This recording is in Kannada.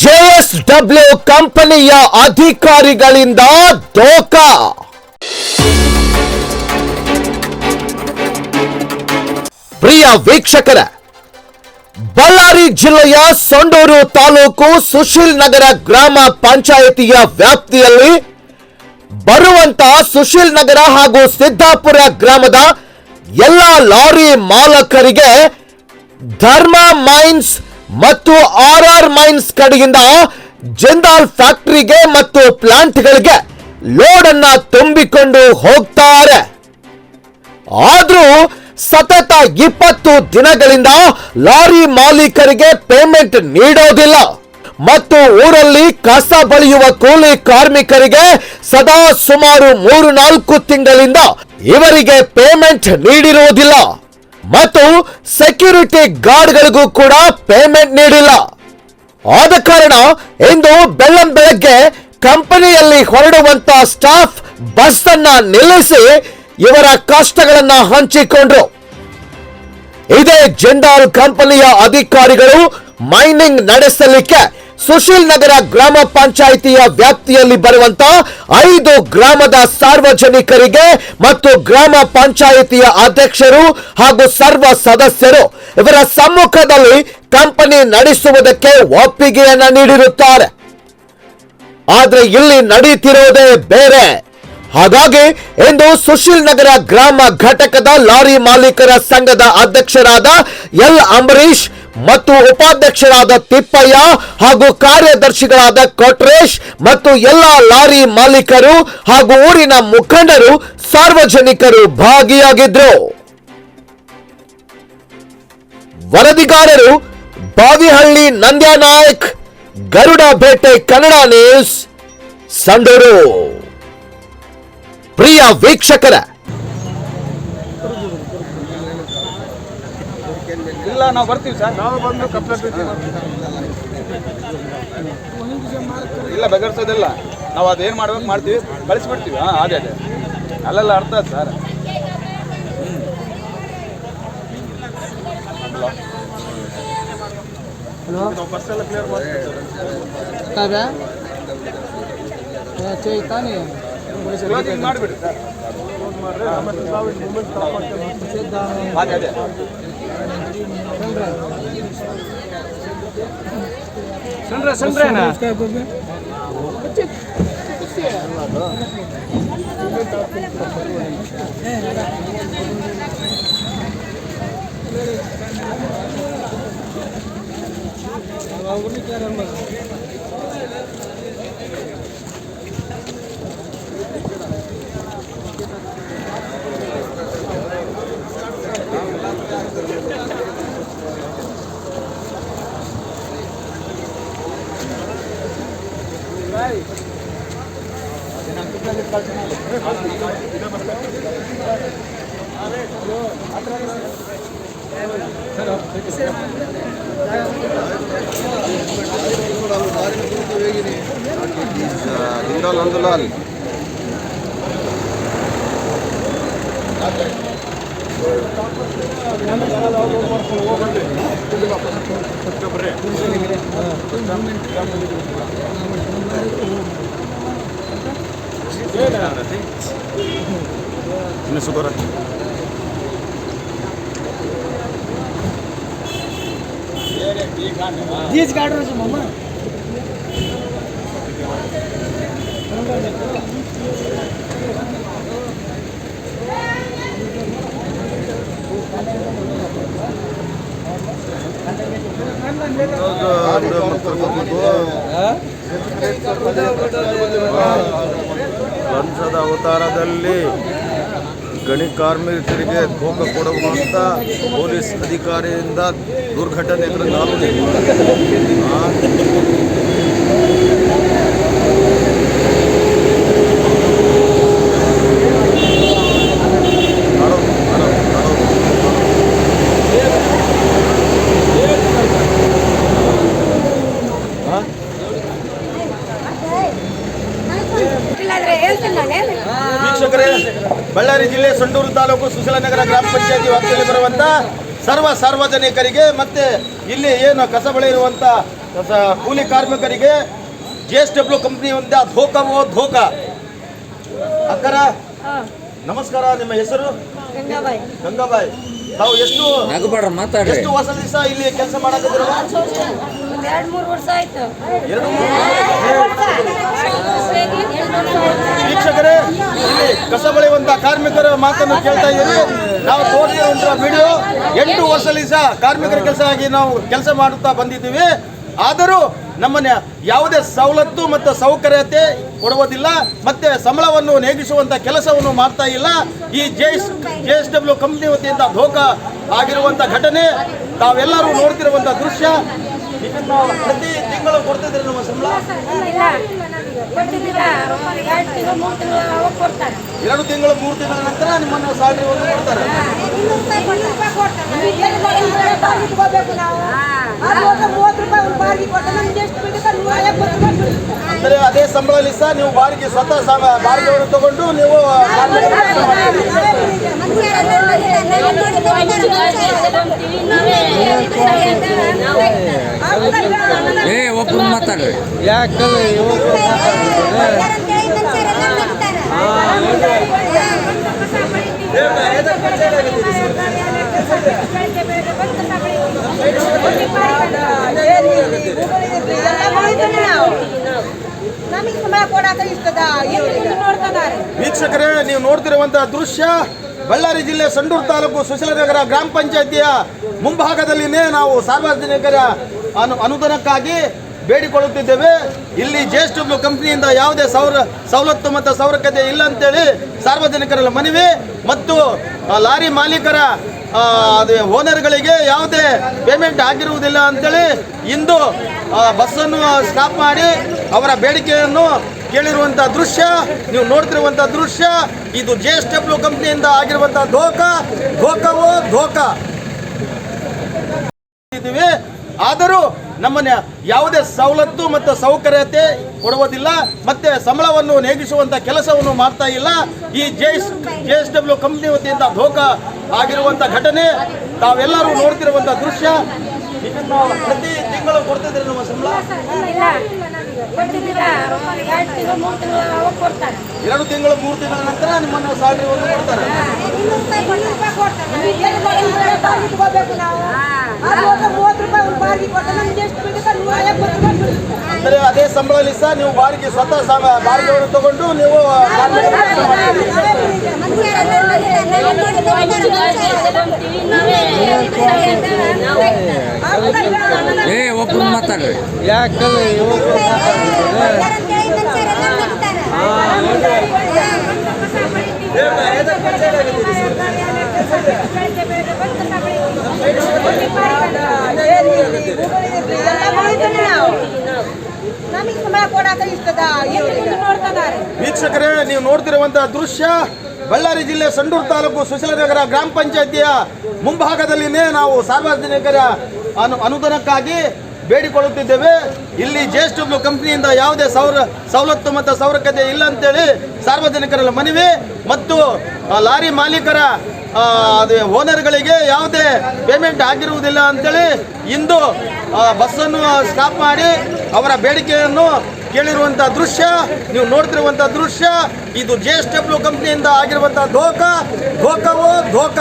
ಜೆಎಸ್ಡಬ್ಲ್ಯೂ ಕಂಪನಿಯ ಅಧಿಕಾರಿಗಳಿಂದ ದೋಖಾ ಪ್ರಿಯ ವೀಕ್ಷಕರ, ಬಳ್ಳಾರಿ ಜಿಲ್ಲೆಯ ಸೊಂಡೂರು ತಾಲೂಕು ಸುಶೀಲ್ ನಗರ ಗ್ರಾಮ ಪಂಚಾಯಿತಿಯ ವ್ಯಾಪ್ತಿಯಲ್ಲಿ ಬರುವಂತಹ ಸುಶೀಲ್ ನಗರ ಹಾಗೂ ಸಿದ್ದಾಪುರ ಗ್ರಾಮದ ಎಲ್ಲ ಲಾರಿ ಮಾಲಕರಿಗೆ ಧರ್ಮ ಮೈನ್ಸ್ ಮತ್ತು ಆರ್ ಆರ್ ಮೈನ್ಸ್ ಕಡೆಯಿಂದ ಜಿಂದಾಲ್ ಫ್ಯಾಕ್ಟರಿಗೆ ಮತ್ತು ಪ್ಲಾಂಟ್ಗಳಿಗೆ ಲೋಡ್ ಅನ್ನ ತುಂಬಿಕೊಂಡು ಹೋಗ್ತಾರೆ. ಆದ್ರೂ ಸತತ ಇಪ್ಪತ್ತು ದಿನಗಳಿಂದ ಲಾರಿ ಮಾಲೀಕರಿಗೆ ಪೇಮೆಂಟ್ ನೀಡೋದಿಲ್ಲ. ಮತ್ತು ಊರಲ್ಲಿ ಕಸ ಬಳಿಯುವ ಕೂಲಿ ಕಾರ್ಮಿಕರಿಗೆ ಸದಾ ಸುಮಾರು ಮೂರು ನಾಲ್ಕು ತಿಂಗಳಿಂದ ಇವರಿಗೆ ಪೇಮೆಂಟ್ ನೀಡಿರುವುದಿಲ್ಲ. ಮತ್ತು ಸೆಕ್ಯೂರಿಟಿ ಗಾರ್ಡ್ಗಳಿಗೂ ಕೂಡ ಪೇಮೆಂಟ್ ನೀಡಿಲ್ಲ. ಆದ ಕಾರಣ ಇಂದು ಬೆಳ್ಳಂ ಬೆಳಗ್ಗೆ ಕಂಪನಿಯಲ್ಲಿ ಹೊರಡುವಂತ ಸ್ಟಾಫ್ ಬಸ್ ಅನ್ನ ನಿಲ್ಲಿಸಿ ಇವರ ಕಷ್ಟಗಳನ್ನ ಹಂಚಿಕೊಂಡ್ರು. ಇದೇ ಜಿಂದಾಲ್ ಕಂಪನಿಯ ಅಧಿಕಾರಿಗಳು ಮೈನಿಂಗ್ ನಡೆಸಲಿಕ್ಕೆ ಸುಶೀಲ್ ನಗರ ಗ್ರಾಮ ಪಂಚಾಯಿತಿಯ ವ್ಯಾಪ್ತಿಯಲ್ಲಿ ಬರುವಂತ ಐದು ಗ್ರಾಮದ ಸಾರ್ವಜನಿಕರಿಗೆ ಮತ್ತು ಗ್ರಾಮ ಪಂಚಾಯಿತಿಯ ಅಧ್ಯಕ್ಷರು ಹಾಗೂ ಸರ್ವ ಸದಸ್ಯರು ಇವರ ಸಮ್ಮುಖದಲ್ಲಿ ಕಂಪನಿ ನಡೆಸುವುದಕ್ಕೆ ಒಪ್ಪಿಗೆಯನ್ನ ನೀಡಿರುತ್ತಾರೆ. ಆದ್ರೆ ಇಲ್ಲಿ ನಡೀತಿರೋದೇ ಬೇರೆ. ಹಾಗಾಗಿ ಇಂದು ಸುಶೀಲ್ ನಗರ ಗ್ರಾಮ ಘಟಕದ ಲಾರಿ ಮಾಲೀಕರ ಸಂಘದ ಅಧ್ಯಕ್ಷರಾದ ಎಲ್ ಅಂಬರೀಶ್ ಮತ್ತು ಉಪಾಧ್ಯಕ್ಷರಾದ ತಿಪ್ಪಯ್ಯ ಹಾಗೂ ಕಾರ್ಯದರ್ಶಿಗಳಾದ ಕೊಟ್ರೇಶ್ ಮತ್ತು ಎಲ್ಲ ಲಾರಿ ಮಾಲೀಕರು ಹಾಗೂ ಊರಿನ ಮುಖಂಡರು ಸಾರ್ವಜನಿಕರು ಭಾಗಿಯಾಗಿದ್ರು. ವರದಿಗಾರರು ಬಾವಿಹಳ್ಳಿ ನಂದ್ಯ ನಾಯಕ್ ಗರುಡ ಬೇಟೆ ಕನ್ನಡ ನ್ಯೂಸ್, ಸಂಡೂರು. ಪ್ರಿಯ ವೀಕ್ಷಕರ ಇಲ್ಲ ನಾವು ಬರ್ತೀವಿ ಸರ್. ನಾವು ಬಂದು ಕಂಪ್ಲೇಂಟ್ ಇಲ್ಲ ಬೆದರ್ಸೋದಿಲ್ಲ. ನಾವು ಅದೇನು ಮಾಡ್ಬೇಕು ಮಾಡ್ತೀವಿ ಕಳಿಸ್ಬಿಡ್ತೀವಿ. ಹಾಂ ಅದೇ ಅದೇ. ಅಲ್ಲೆಲ್ಲ ಅರ್ಥ ಆಯ್ತು ಸರ್. ಮಾಡ್ಬಿಡಿ ಸರ್. ಅದೇ ನಾವು ಇಲ್ಲಿ ಮುಂಬೈ ಸ್ಟಾಪ್ ಮಾಡ್ತೀವಿ ಅದೇ ಅದೇ ಸಂಡ್ರೆ ಸಂಡ್ರೆನಾ Ini saudara. This garden is mama. Terima kasih. ವಂಶದ ಅವತಾರದಲ್ಲಿ ಗಣಿ ಕಾರ್ಮಿಕರಿಗೆ ಧೋಕ ಕೊಡುವಂಥ ಪೊಲೀಸ್ ಅಧಿಕಾರಿಯಿಂದ ದುರ್ಘಟನೆ ಎದುರು ನಾನು ವೀಕ್ಷಕರೇ ಬಳ್ಳಾರಿ ಜಿಲ್ಲೆ ಸಂಡೂರು ತಾಲೂಕು ಸುಶೀಲನಗರ ಗ್ರಾಮ ಪಂಚಾಯತಿ ವ್ಯಾಪ್ತಿಯಲ್ಲಿ ಬರುವಂತ ಸರ್ವ ಸಾರ್ವಜನಿಕರಿಗೆ ಮತ್ತೆ ಇಲ್ಲಿ ಏನು ಕಸ ಬಳೆ ಇರುವಂತ ಕೂಲಿ ಕಾರ್ಮಿಕರಿಗೆ ಜೆ ಎಸ್ ಡಬ್ಲ್ಯೂ ಕಂಪ್ನಿಯಿಂದ ಧೋಕವೋ ಧೋಕ ಅಕ್ಕರ ನಮಸ್ಕಾರ ನಿಮ್ಮ ಹೆಸರು? ಗಂಗಾಬಾಯಿ. ಗಂಗಾಬಾಯಿ. ತಾವು ಎಷ್ಟು ಎಷ್ಟು ಹೊಸ ದಿವಸ ಇಲ್ಲಿ ಕೆಲಸ ಮಾಡಕತ್ತಿರೋ ಎರಡು ಮೂರು ವರ್ಷ ಆಯ್ತು. ಎರಡು ವರ್ಷ ಆಯ್ತು. ವೀಕ್ಷಕರೇ ಇಲ್ಲಿ ಕಸ ಬಳಿಯುವಂತಹ ಕಾರ್ಮಿಕರ ಮಾತನ್ನು ಕೇಳ್ತಾ ಇದ್ದೀವಿ ನಾವು ತೋರಿಸಿರುವಂತಹ ವಿಡಿಯೋ ಎಂಟು ವರ್ಷದಲ್ಲಿ ಸಹ ಕಾರ್ಮಿಕರ ಕೆಲಸ ಆಗಿ ನಾವು ಕೆಲಸ ಮಾಡುತ್ತಾ ಬಂದಿದ್ದೀವಿ. ಆದರೂ ನಮ್ಮನ್ನ ಯಾವುದೇ ಸವಲತ್ತು ಮತ್ತು ಸೌಕರ್ಯತೆ ಕೊಡುವುದಿಲ್ಲ, ಮತ್ತೆ ಸಂಬಳವನ್ನು ನೇಗಿಸುವಂತ ಕೆಲಸವನ್ನು ಮಾಡ್ತಾ ಇಲ್ಲ. ಈ J S J S W company ವತಿಯಿಂದ ಧೋಕ ಆಗಿರುವಂತ ಘಟನೆ, ತಾವೆಲ್ಲರೂ ನೋಡ್ತಿರುವಂತ ದೃಶ್ಯ. ಪ್ರತಿ ತಿಂಗಳು ಕೊಡ್ತಿದ್ರೆ ನಮ್ಮ ಸಂಬಳ ಎರಡು ತಿಂಗಳು ಮೂರು ತಿಂಗಳು ನಂತರ ನಿಮ್ಮನ್ನು ಸ್ಯಾಲ್ರಿ ಒಂದು ಕೊಡ್ತಾರೆ ಅಂದರೆ ಅದೇ ಸಂಬಳದಲ್ಲಿ ಸಹ ನೀವು ಬಾಡಿಗೆ ಸ್ವತಃ ಬಾರಿಗೆ ಬಾಡಿಗೆಯನ್ನು ತಗೊಂಡು ನೀವು. ಏ ಒಬ್ರು ಮಾತಾಡ್ರಿ ಇವಾಗ ವೀಕ್ಷಕರೇ, ನೀವು ನೋಡ್ತಿರುವಂತಹ ದೃಶ್ಯ ಬಳ್ಳಾರಿ ಜಿಲ್ಲೆ ಸಂಡೂರು ತಾಲೂಕು ಸುಶೀಲನಗರ ಗ್ರಾಮ ಪಂಚಾಯತಿಯ ಮುಂಭಾಗದಲ್ಲಿನೇ ನಾವು ಸಾರ್ವಜನಿಕರ ಅನು ಅನುದಾನಕ್ಕಾಗಿ ಬೇಡಿಕೊಳ್ಳುತ್ತಿದ್ದೇವೆ. ಇಲ್ಲಿ ಜೆ ಎಸ್ ಡಬ್ಲ್ಯೂ ಕಂಪ್ನಿಯಿಂದ ಯಾವುದೇ ಸೌರ ಸವಲತ್ತು ಮತ್ತು ಸೌರಕತೆ ಇಲ್ಲ ಅಂತೇಳಿ ಸಾರ್ವಜನಿಕರಲ್ಲಿ ಮನವಿ ಮತ್ತು ಲಾರಿ ಮಾಲೀಕರ ಓನರ್ಗಳಿಗೆ ಯಾವುದೇ ಪೇಮೆಂಟ್ ಆಗಿರುವುದಿಲ್ಲ ಅಂತೇಳಿ ಇಂದು ಬಸ್ಸನ್ನು ಸ್ಟಾಪ್ ಮಾಡಿ ಅವರ ಬೇಡಿಕೆಯನ್ನು ಕೇಳಿರುವಂಥ ದೃಶ್ಯ, ನೀವು ನೋಡ್ತಿರುವಂಥ ದೃಶ್ಯ, ಇದು ಜೆ ಎಸ್ ಡಬ್ಲ್ಯೂ ಕಂಪ್ನಿಯಿಂದ ಆಗಿರುವಂಥ ಧೋಕ, ಧೋಕವೋ, ಧೋಕ. ಇದ್ದೀವಿ. ಆದರೂ ನಮ್ಮನ್ನ ಯಾವುದೇ ಸವಲತ್ತು ಮತ್ತು ಸೌಕರ್ಯತೆ ಕೊಡುವುದಿಲ್ಲ, ಮತ್ತೆ ಸಂಬಳವನ್ನು ನೇಗಿಸುವಂತ ಕೆಲಸವನ್ನು ಮಾಡ್ತಾ ಇಲ್ಲ. ಈ J S J S W company ವತಿಯಿಂದ ಧೋಕ ಆಗಿರುವಂತ ಘಟನೆ ತಾವೆಲ್ಲರೂ ನೋಡ್ತಿರುವಂತ ದೃಶ್ಯ. ಇದನ್ನು ಪ್ರತಿ ತಿಂಗಳು ಕೊಡ್ತಿದ್ರೆ ನಮ್ಮ ಸಂಬಳ? ಎರಡು ತಿಂಗಳು ಮೂರು ತಿಂಗಳು ನಂತರ ನಿಮ್ಮನ್ನು ಸ್ಯಾಲ್ರಿ ಒಂದು ಕೊಡ್ತಾರೆ. ಅಂದರೆ ಅದೇ ಸಂಬಳದಲ್ಲಿ ಸಹ ನೀವು ಬಾಡಿಗೆ ಸ್ವತಃ ಬಾಡಿಗೆಯನ್ನು ತಗೊಂಡು ನೀವು. ಏ ಮಾತಾಡ್ರಿ. ಯಾಕಂದ್ರೆ ಇವಾಗ ನಮಗೆ ಸಂಬಳ ಕೊಡಾಕ ಇಷ್ಟದ? ನೋಡ್ತಾರೆ ವೀಕ್ಷಕರೇ ನೀವು ನೋಡ್ತಿರುವಂತಹ ದೃಶ್ಯ ಬಳ್ಳಾರಿ ಜಿಲ್ಲೆ ಸಂಡೂರು ತಾಲೂಕು ಸುಶೀಲನಗರ ಗ್ರಾಮ ಪಂಚಾಯತಿಯ ಮುಂಭಾಗದಲ್ಲಿನೇ ನಾವು ಸಾರ್ವಜನಿಕರ ಅನು ಅನುದಾನಕ್ಕಾಗಿ ಬೇಡಿಕೊಳ್ಳುತ್ತಿದ್ದೇವೆ. ಇಲ್ಲಿ ಜೆ ಎಸ್ ಡಬ್ಲ್ಯೂ ಕಂಪ್ನಿಯಿಂದ ಯಾವುದೇ ಸೌರ ಸವಲತ್ತು ಮತ್ತು ಸೌರಕತೆ ಇಲ್ಲ ಅಂತೇಳಿ ಸಾರ್ವಜನಿಕರಲ್ಲಿ ಮನವಿ ಮತ್ತು ಲಾರಿ ಮಾಲೀಕರ ಓನರ್ಗಳಿಗೆ ಯಾವುದೇ ಪೇಮೆಂಟ್ ಆಗಿರುವುದಿಲ್ಲ ಅಂತೇಳಿ ಇಂದು ಬಸ್ಸನ್ನು ಸ್ಟಾಪ್ ಮಾಡಿ ಅವರ ಬೇಡಿಕೆಯನ್ನು ಕೇಳಿರುವಂಥ ದೃಶ್ಯ ನೀವು ನೋಡ್ತಿರುವಂತಹ ದೃಶ್ಯ ಇದು ಜೆ ಎಸ್ ಡಬ್ಲ್ಯೂ ಕಂಪ್ನಿಯಿಂದ ಆಗಿರುವಂಥ ಧೋಕ ಧೋಕವೋ ಧೋಕ.